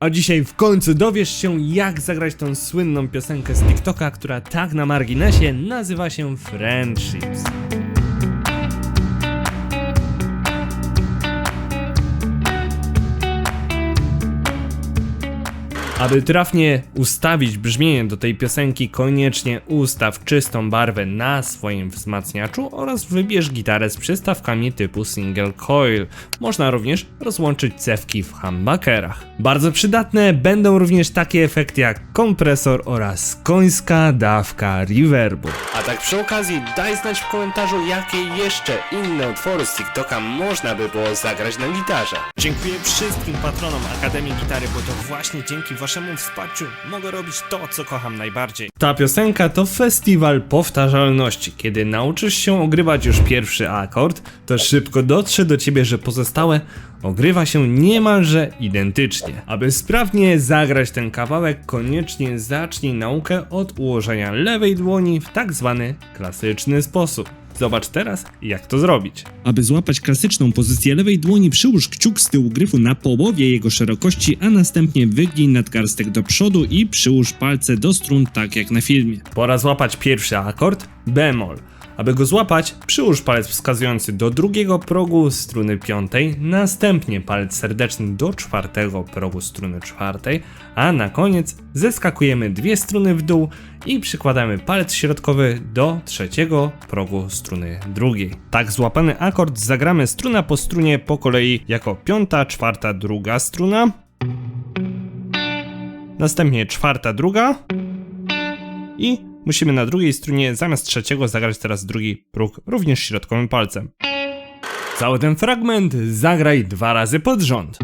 A dzisiaj w końcu dowiesz się, jak zagrać tą słynną piosenkę z TikToka, która tak na marginesie nazywa się Friendships. Aby trafnie ustawić brzmienie do tej piosenki, koniecznie ustaw czystą barwę na swoim wzmacniaczu oraz wybierz gitarę z przystawkami typu single coil. Można również rozłączyć cewki w humbuckerach. Bardzo przydatne będą również takie efekty jak kompresor oraz końska dawka reverbu. A tak przy okazji daj znać w komentarzu jakie jeszcze inne utwory z TikToka można by było zagrać na gitarze. Dziękuję wszystkim patronom Akademii Gitary, bo to właśnie dzięki waszemu wsparciu mogę robić to, co kocham najbardziej. Ta piosenka to festiwal powtarzalności. Kiedy nauczysz się ogrywać już pierwszy akord, to szybko dotrze do ciebie, że pozostałe ogrywa się niemalże identycznie. Aby sprawnie zagrać ten kawałek, koniecznie zacznij naukę od ułożenia lewej dłoni w tak zwany klasyczny sposób. Zobacz teraz, jak to zrobić. Aby złapać klasyczną pozycję lewej dłoni, przyłóż kciuk z tyłu gryfu na połowie jego szerokości, a następnie wygnij nadgarstek do przodu i przyłóż palce do strun tak jak na filmie. Pora złapać pierwszy akord bemol. Aby go złapać, przyłóż palec wskazujący do drugiego progu struny piątej, następnie palec serdeczny do czwartego progu struny czwartej, a na koniec zeskakujemy dwie struny w dół i przykładamy palec środkowy do trzeciego progu struny drugiej. Tak złapany akord zagramy struna po strunie po kolei jako piąta, czwarta, druga struna, następnie czwarta, druga, i musimy na drugiej strunie zamiast trzeciego zagrać teraz drugi próg również środkowym palcem. Cały ten fragment zagraj dwa razy pod rząd.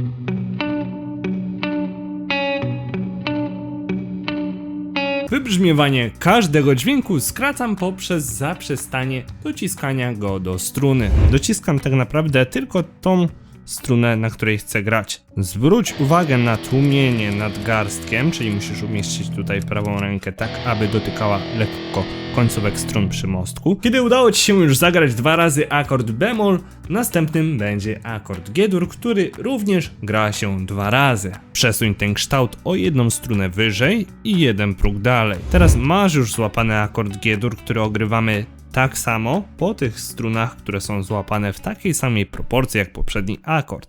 Wybrzmiewanie każdego dźwięku skracam poprzez zaprzestanie dociskania go do struny. Dociskam tak naprawdę tylko tą strunę, na której chcę grać. Zwróć uwagę na tłumienie nad garstkiem, czyli musisz umieścić tutaj prawą rękę tak, aby dotykała lekko końcówek strun przy mostku. Kiedy udało Ci się już zagrać dwa razy akord bemol, następnym będzie akord G-dur, który również gra się dwa razy. Przesuń ten kształt o jedną strunę wyżej i jeden próg dalej. Teraz masz już złapany akord G-dur, który ogrywamy tak samo po tych strunach, które są złapane w takiej samej proporcji jak poprzedni akord.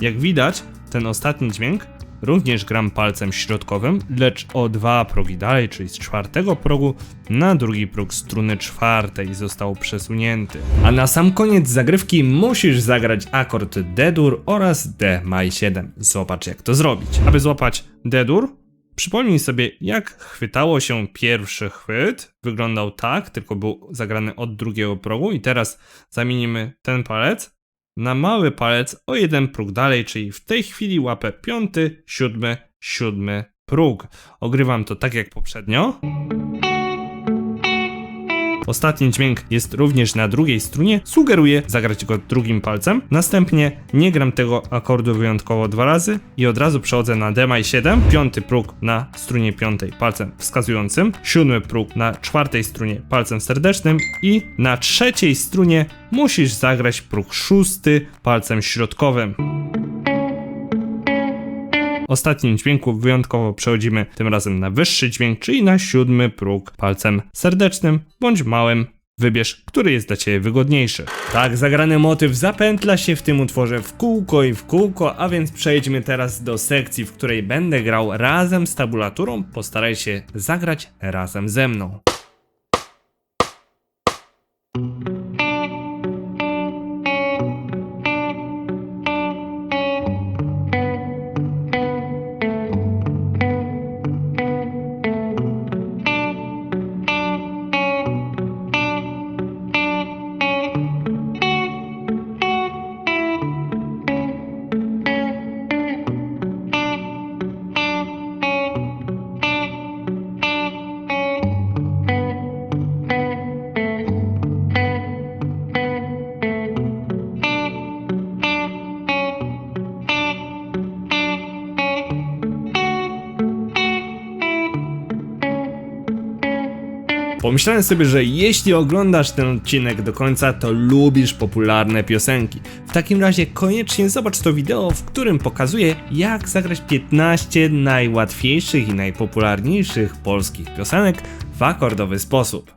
Jak widać, ten ostatni dźwięk również gram palcem środkowym, lecz o dwa progi dalej, czyli z czwartego progu na drugi próg struny czwartej został przesunięty. A na sam koniec zagrywki musisz zagrać akord D-dur oraz D maj 7. Zobacz jak to zrobić. Aby złapać D-dur, Przypomnij sobie, jak chwytało się pierwszy chwyt. Wyglądał tak, tylko był zagrany od drugiego progu. I teraz zamienimy ten palec na mały palec o jeden próg dalej, czyli w tej chwili łapę piąty, siódmy, siódmy próg. Ogrywam to tak jak poprzednio. Ostatni dźwięk jest również na drugiej strunie, sugeruję zagrać go drugim palcem. Następnie nie gram tego akordu wyjątkowo dwa razy i od razu przechodzę na D maj 7, piąty próg na strunie piątej palcem wskazującym, siódmy próg na czwartej strunie palcem serdecznym. I na trzeciej strunie musisz zagrać próg szósty palcem środkowym ostatnim dźwięku wyjątkowo przechodzimy tym razem na wyższy dźwięk, czyli na siódmy próg palcem serdecznym bądź małym. Wybierz, który jest dla Ciebie wygodniejszy. Tak, zagrany motyw zapętla się w tym utworze w kółko i w kółko, a więc przejdźmy teraz do sekcji, w której będę grał razem z tabulaturą. Postaraj się zagrać razem ze mną. Pomyślałem sobie, że jeśli oglądasz ten odcinek do końca, to lubisz popularne piosenki. W takim razie koniecznie zobacz to wideo, w którym pokazuję, jak zagrać 15 najłatwiejszych i najpopularniejszych polskich piosenek w akordowy sposób.